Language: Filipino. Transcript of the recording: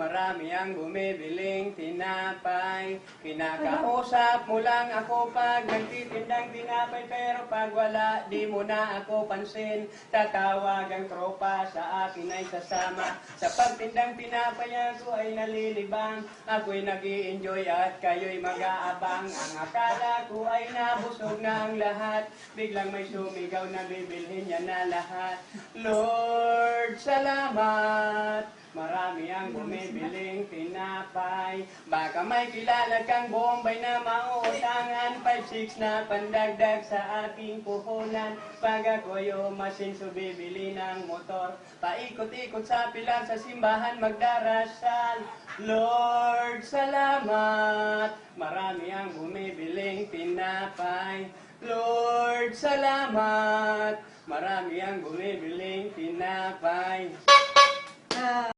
marami ang bumibiling tinapay. Kinakausap mo lang ako pag nagtitindang tinapay, pero pag wala, di mo na ako pansin. Tatawag ang tropa, sa akin ay sasama. Sa pagtindang tinapay ako ay nalilibang. Ako'y nag enjoy at kayo'y mag-aabang. Ang akala ko ay nabusog na ang lahat. Biglang may sumigaw na bibilhin niya na lahat. Lord, salamat. Marami ang bumibiling tinapay. Baka may kilala kang bombay na mauutangan. 5-6 na pandagdag sa ating puhunan. Pag ako'y umasin, so bibili ng motor. Paikot-ikot sa pilang sa simbahan magdarasal. Lord, salamat. Marami ang bumibiling tinapay. Lord, salamat. Marami ang bumibiling tinapay.